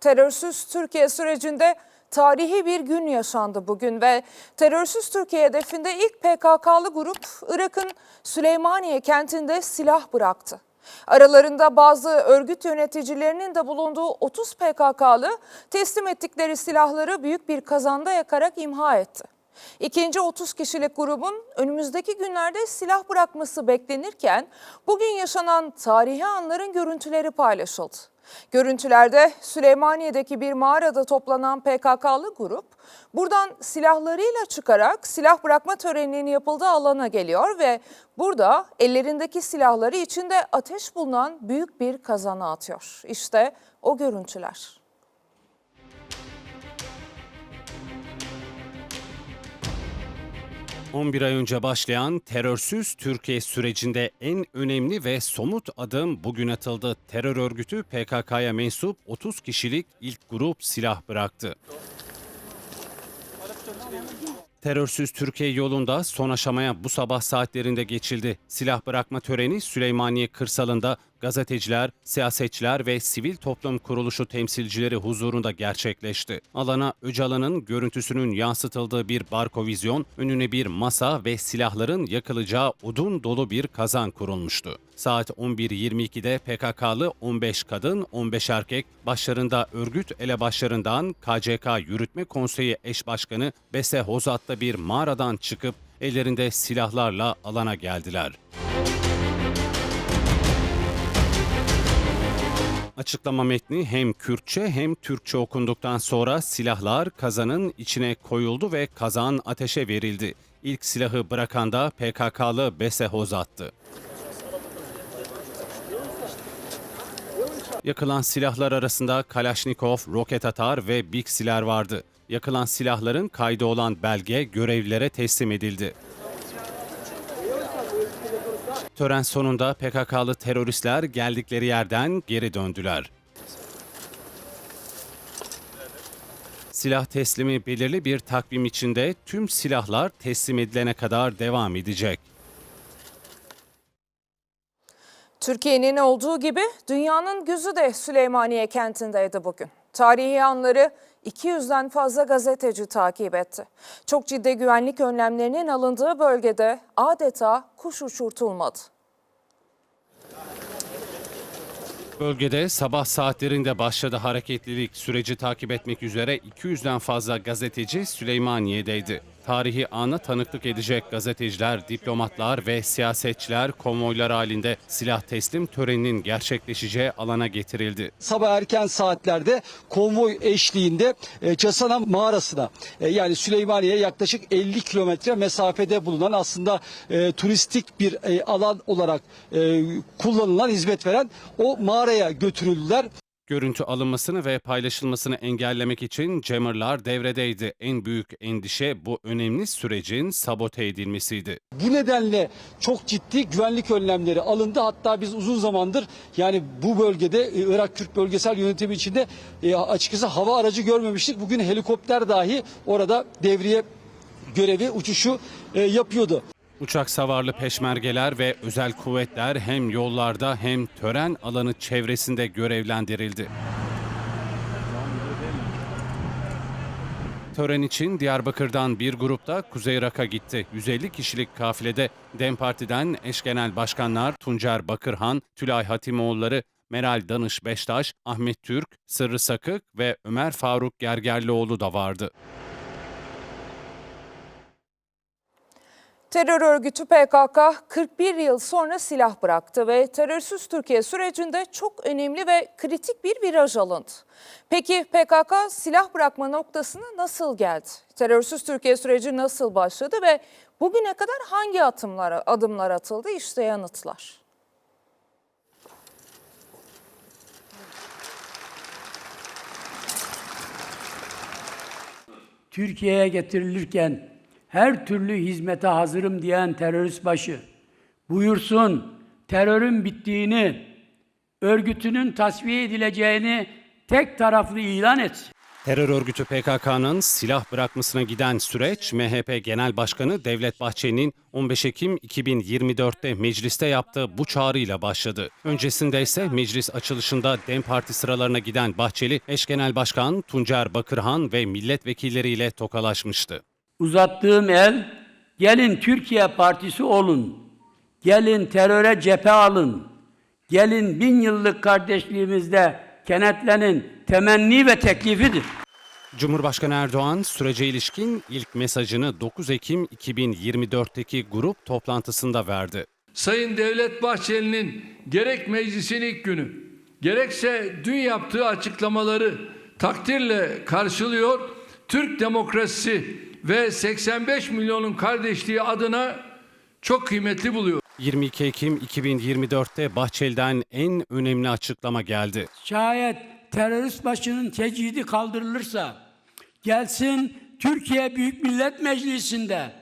Terörsüz Türkiye sürecinde tarihi bir gün yaşandı bugün ve terörsüz Türkiye hedefinde ilk PKK'lı grup Irak'ın Süleymaniye kentinde silah bıraktı. Aralarında bazı örgüt yöneticilerinin de bulunduğu 30 PKK'lı teslim ettikleri silahları büyük bir kazanda yakarak imha etti. İkinci 30 kişilik grubun önümüzdeki günlerde silah bırakması beklenirken bugün yaşanan tarihi anların görüntüleri paylaşıldı. Görüntülerde Süleymaniye'deki bir mağarada toplanan PKK'lı grup buradan silahlarıyla çıkarak silah bırakma töreninin yapıldığı alana geliyor ve burada ellerindeki silahları içinde ateş bulunan büyük bir kazana atıyor. İşte o görüntüler. – 11 ay önce başlayan terörsüz Türkiye sürecinde en önemli ve somut adım bugün atıldı. Terör örgütü PKK'ya mensup 30 kişilik ilk grup silah bıraktı. Terörsüz Türkiye yolunda son aşamaya bu sabah saatlerinde geçildi. Silah bırakma töreni Süleymaniye kırsalında gazeteciler, siyasetçiler ve sivil toplum kuruluşu temsilcileri huzurunda gerçekleşti. Alana Öcalan'ın görüntüsünün yansıtıldığı bir barkovizyon, önüne bir masa ve silahların yakılacağı odun dolu bir kazan kurulmuştu. Saat 11.22'de PKK'lı 15 kadın, 15 erkek, başlarında örgüt elebaşlarından KCK Yürütme Konseyi eş başkanı Bese Hozat'ta bir mağaradan çıkıp ellerinde silahlarla alana geldiler. Açıklama metni hem Kürtçe hem Türkçe okunduktan sonra silahlar kazanın içine koyuldu ve kazan ateşe verildi. İlk silahı bırakan da PKK'lı Bese Hozat'tı. Yakılan silahlar arasında Kalashnikov, roket atar ve Bixiler vardı. Yakılan silahların kaydı olan belge görevlilere teslim edildi. Tören sonunda PKK'lı teröristler geldikleri yerden geri döndüler. Silah teslimi belirli bir takvim içinde tüm silahlar teslim edilene kadar devam edecek. Türkiye'nin olduğu gibi dünyanın gözü de Süleymaniye kentindeydi bugün. Tarihi anları 200'den fazla gazeteci takip etti. Çok ciddi güvenlik önlemlerinin alındığı bölgede adeta kuş uçurtulmadı. Bölgede sabah saatlerinde başladı hareketlilik. Süreci takip etmek üzere 200'den fazla gazeteci Süleymaniye'deydi. Tarihi ana tanıklık edecek gazeteciler, diplomatlar ve siyasetçiler konvoylar halinde silah teslim töreninin gerçekleşeceği alana getirildi. sabah erken saatlerde konvoy eşliğinde e, Casanan mağarasına e, yani Süleymaniye yaklaşık 50 kilometre mesafede bulunan aslında e, turistik bir alan olarak kullanılan hizmet veren o mağaraya götürüldüler. Görüntü alınmasını ve paylaşılmasını engellemek için jammerlar devredeydi. En büyük endişe bu önemli sürecin sabote edilmesiydi. Bu nedenle çok ciddi güvenlik önlemleri alındı. Hatta biz uzun zamandır yani bu bölgede e, Irak Kürt Bölgesel Yönetimi içinde e, açıkçası hava aracı görmemiştik. Bugün helikopter dahi orada devriye görevi uçuşu e, yapıyordu. Uçak savarlı peşmergeler ve özel kuvvetler hem yollarda hem tören alanı çevresinde görevlendirildi. Tören için Diyarbakır'dan bir grupta Kuzey Irak'a gitti. 150 kişilik kafilede DEM Parti'den eş genel başkanlar Tuncer Bakırhan, Tülay Hatimoğulları, Meral Danış Beştaş, Ahmet Türk, Sırrı Sakık ve Ömer Faruk Gergerlioğlu da vardı. Terör örgütü PKK 41 yıl sonra silah bıraktı ve terörsüz Türkiye sürecinde çok önemli ve kritik bir viraj alındı. Peki PKK silah bırakma noktasına nasıl geldi? Terörsüz Türkiye süreci nasıl başladı ve bugüne kadar hangi adımlar, adımlar atıldı? İşte yanıtlar. Türkiye'ye getirilirken her türlü hizmete hazırım diyen terörist başı buyursun terörün bittiğini, örgütünün tasfiye edileceğini tek taraflı ilan etsin. Terör örgütü PKK'nın silah bırakmasına giden süreç MHP Genel Başkanı Devlet Bahçeli'nin 15 Ekim 2024'te mecliste yaptığı bu çağrıyla başladı. Öncesinde ise meclis açılışında DEM Parti sıralarına giden Bahçeli, eş genel başkan Tuncer Bakırhan ve milletvekilleriyle tokalaşmıştı. Uzattığım el, gelin Türkiye Partisi olun. Gelin teröre cephe alın. Gelin bin yıllık kardeşliğimizde kenetlenin temenni ve teklifidir. Cumhurbaşkanı Erdoğan sürece ilişkin ilk mesajını 9 Ekim 2024'teki grup toplantısında verdi. Sayın Devlet Bahçeli'nin gerek meclisin ilk günü gerekse dün yaptığı açıklamaları takdirle karşılıyor. Türk demokrasisi ve 85 milyonun kardeşliği adına çok kıymetli buluyor. 22 Ekim 2024'te Bahçeli'den en önemli açıklama geldi. Şayet terörist başının tecidi kaldırılırsa gelsin Türkiye Büyük Millet Meclisi'nde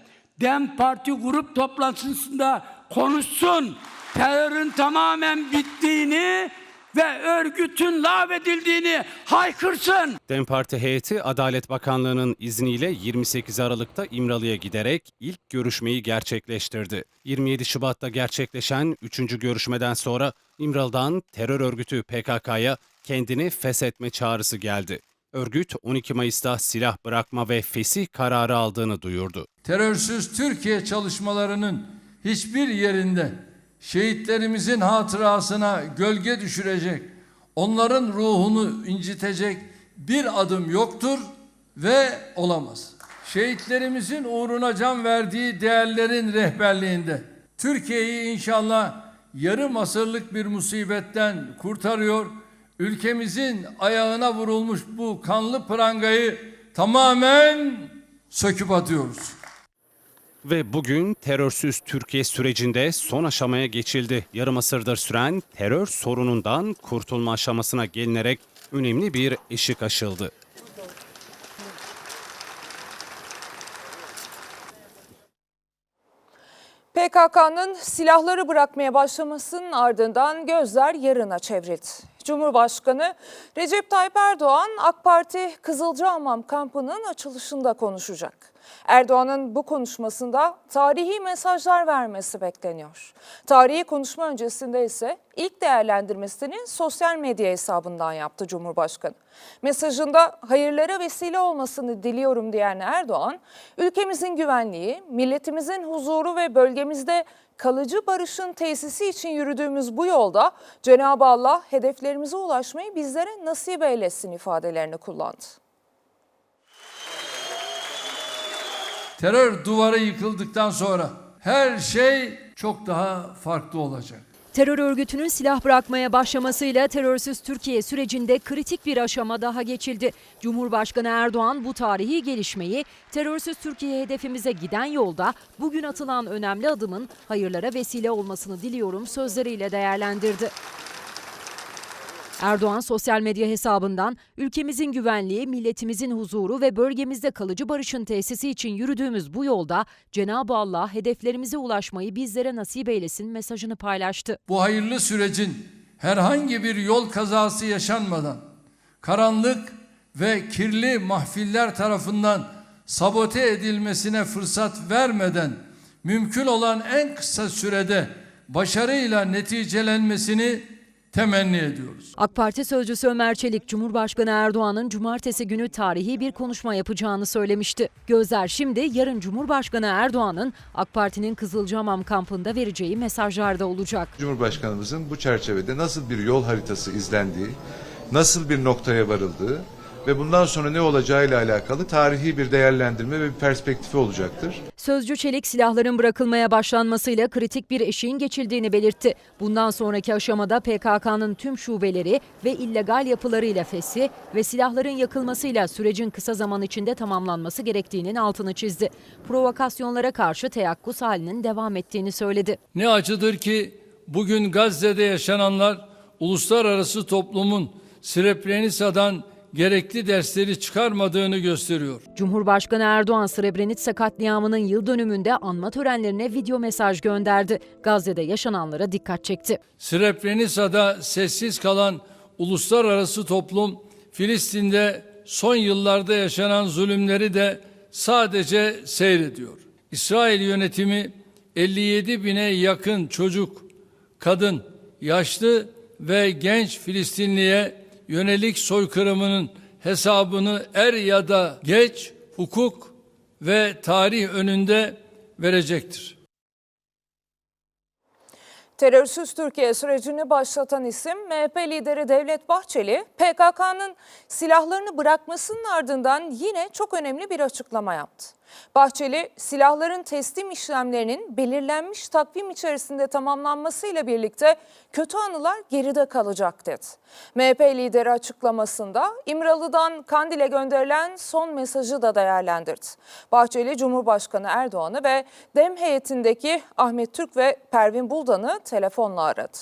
DEM Parti grup toplantısında konuşsun. Terörün tamamen bittiğini ve örgütün lağvedildiğini haykırsın. DEM Parti heyeti Adalet Bakanlığı'nın izniyle 28 Aralık'ta İmralı'ya giderek ilk görüşmeyi gerçekleştirdi. 27 Şubat'ta gerçekleşen 3. görüşmeden sonra İmralı'dan terör örgütü PKK'ya kendini feshetme çağrısı geldi. Örgüt 12 Mayıs'ta silah bırakma ve fesih kararı aldığını duyurdu. Terörsüz Türkiye çalışmalarının hiçbir yerinde şehitlerimizin hatırasına gölge düşürecek, onların ruhunu incitecek bir adım yoktur ve olamaz. Şehitlerimizin uğruna can verdiği değerlerin rehberliğinde Türkiye'yi inşallah yarım asırlık bir musibetten kurtarıyor. Ülkemizin ayağına vurulmuş bu kanlı prangayı tamamen söküp atıyoruz. Ve bugün terörsüz Türkiye sürecinde son aşamaya geçildi. Yarım asırdır süren terör sorunundan kurtulma aşamasına gelinerek önemli bir eşik aşıldı. PKK'nın silahları bırakmaya başlamasının ardından gözler yarına çevrildi. Cumhurbaşkanı Recep Tayyip Erdoğan AK Parti Kızılcahamam kampının açılışında konuşacak. Erdoğan'ın bu konuşmasında tarihi mesajlar vermesi bekleniyor. Tarihi konuşma öncesinde ise ilk değerlendirmesini sosyal medya hesabından yaptı Cumhurbaşkanı. Mesajında hayırlara vesile olmasını diliyorum diyen Erdoğan, ülkemizin güvenliği, milletimizin huzuru ve bölgemizde kalıcı barışın tesisi için yürüdüğümüz bu yolda Cenab-ı Allah hedeflerimize ulaşmayı bizlere nasip eylesin ifadelerini kullandı. Terör duvarı yıkıldıktan sonra her şey çok daha farklı olacak. Terör örgütünün silah bırakmaya başlamasıyla terörsüz Türkiye sürecinde kritik bir aşama daha geçildi. Cumhurbaşkanı Erdoğan bu tarihi gelişmeyi terörsüz Türkiye hedefimize giden yolda bugün atılan önemli adımın hayırlara vesile olmasını diliyorum sözleriyle değerlendirdi. Erdoğan sosyal medya hesabından ülkemizin güvenliği, milletimizin huzuru ve bölgemizde kalıcı barışın tesisi için yürüdüğümüz bu yolda Cenab-ı Allah hedeflerimize ulaşmayı bizlere nasip eylesin mesajını paylaştı. Bu hayırlı sürecin herhangi bir yol kazası yaşanmadan karanlık ve kirli mahfiller tarafından sabote edilmesine fırsat vermeden mümkün olan en kısa sürede başarıyla neticelenmesini temenni ediyoruz. AK Parti sözcüsü Ömer Çelik, Cumhurbaşkanı Erdoğan'ın cumartesi günü tarihi bir konuşma yapacağını söylemişti. Gözler şimdi yarın Cumhurbaşkanı Erdoğan'ın AK Parti'nin Kızılcahamam kampında vereceği mesajlarda olacak. Cumhurbaşkanımızın bu çerçevede nasıl bir yol haritası izlendiği, nasıl bir noktaya varıldığı ve bundan sonra ne olacağıyla alakalı tarihi bir değerlendirme ve bir perspektifi olacaktır. Sözcü Çelik silahların bırakılmaya başlanmasıyla kritik bir eşiğin geçildiğini belirtti. Bundan sonraki aşamada PKK'nın tüm şubeleri ve illegal yapılarıyla fesi ve silahların yakılmasıyla sürecin kısa zaman içinde tamamlanması gerektiğinin altını çizdi. Provokasyonlara karşı teyakkuz halinin devam ettiğini söyledi. Ne acıdır ki bugün Gazze'de yaşananlar uluslararası toplumun Srebrenica'dan gerekli dersleri çıkarmadığını gösteriyor. Cumhurbaşkanı Erdoğan Srebrenica katliamının yıl dönümünde anma törenlerine video mesaj gönderdi. Gazze'de yaşananlara dikkat çekti. Srebrenica'da sessiz kalan uluslararası toplum Filistin'de son yıllarda yaşanan zulümleri de sadece seyrediyor. İsrail yönetimi 57 bine yakın çocuk, kadın, yaşlı ve genç Filistinliye yönelik soykırımının hesabını er ya da geç hukuk ve tarih önünde verecektir. Terörsüz Türkiye sürecini başlatan isim MHP lideri Devlet Bahçeli, PKK'nın silahlarını bırakmasının ardından yine çok önemli bir açıklama yaptı. Bahçeli, silahların teslim işlemlerinin belirlenmiş takvim içerisinde tamamlanmasıyla birlikte kötü anılar geride kalacak dedi. MHP lideri açıklamasında İmralı'dan Kandil'e gönderilen son mesajı da değerlendirdi. Bahçeli, Cumhurbaşkanı Erdoğan'ı ve DEM heyetindeki Ahmet Türk ve Pervin Buldan'ı telefonla aradı.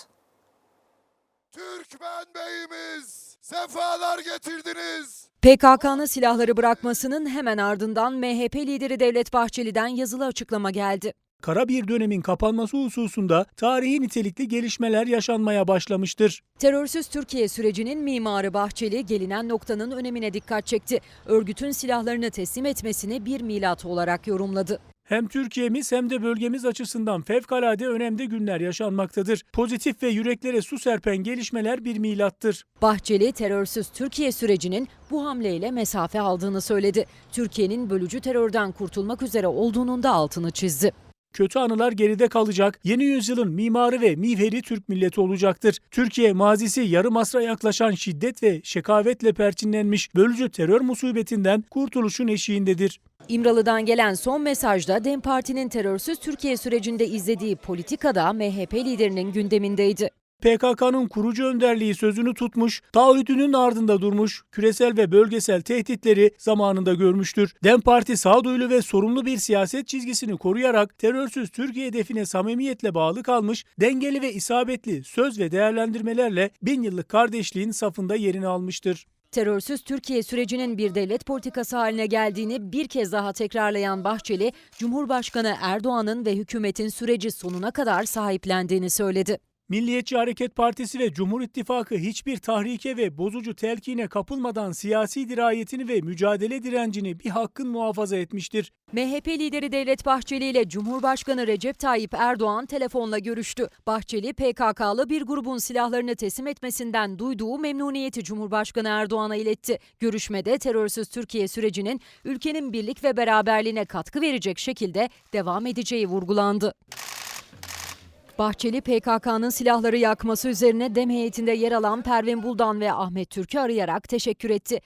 Türkmen beyimiz sefalar getirdiniz. PKK'nın silahları bırakmasının hemen ardından MHP lideri Devlet Bahçeli'den yazılı açıklama geldi. kara bir dönemin kapanması hususunda tarihi nitelikli gelişmeler yaşanmaya başlamıştır. Terörsüz Türkiye sürecinin mimarı Bahçeli gelinen noktanın önemine dikkat çekti. Örgütün silahlarını teslim etmesini bir milat olarak yorumladı. Hem Türkiye'miz hem de bölgemiz açısından fevkalade önemli günler yaşanmaktadır. Pozitif ve yüreklere su serpen gelişmeler bir milattır. Bahçeli terörsüz Türkiye sürecinin bu hamleyle mesafe aldığını söyledi. Türkiye'nin bölücü terörden kurtulmak üzere olduğunun da altını çizdi. Kötü anılar geride kalacak, yeni yüzyılın mimarı ve mihveri Türk milleti olacaktır. Türkiye mazisi yarım asra yaklaşan şiddet ve şekavetle perçinlenmiş bölücü terör musibetinden kurtuluşun eşiğindedir. İmralı'dan gelen son mesajda DEM Parti'nin terörsüz Türkiye sürecinde izlediği politikada MHP liderinin gündemindeydi. PKK'nın kurucu önderliği sözünü tutmuş, taahhüdünün ardında durmuş, küresel ve bölgesel tehditleri zamanında görmüştür. DEM Parti sağduyulu ve sorumlu bir siyaset çizgisini koruyarak terörsüz Türkiye hedefine samimiyetle bağlı kalmış, dengeli ve isabetli söz ve değerlendirmelerle bin yıllık kardeşliğin safında yerini almıştır. Terörsüz Türkiye sürecinin bir devlet politikası haline geldiğini bir kez daha tekrarlayan Bahçeli, Cumhurbaşkanı Erdoğan'ın ve hükümetin süreci sonuna kadar sahiplendiğini söyledi. Milliyetçi Hareket Partisi ve Cumhur İttifakı hiçbir tahrike ve bozucu telkine kapılmadan siyasi dirayetini ve mücadele direncini bir hakkın muhafaza etmiştir. MHP lideri Devlet Bahçeli ile Cumhurbaşkanı Recep Tayyip Erdoğan telefonla görüştü. Bahçeli, PKK'lı bir grubun silahlarını teslim etmesinden duyduğu memnuniyeti Cumhurbaşkanı Erdoğan'a iletti. Görüşmede terörsüz Türkiye sürecinin ülkenin birlik ve beraberliğine katkı verecek şekilde devam edeceği vurgulandı. Bahçeli PKK'nın silahları yakması üzerine DEM heyetinde yer alan Pervin Buldan ve Ahmet Türk'ü arayarak teşekkür etti.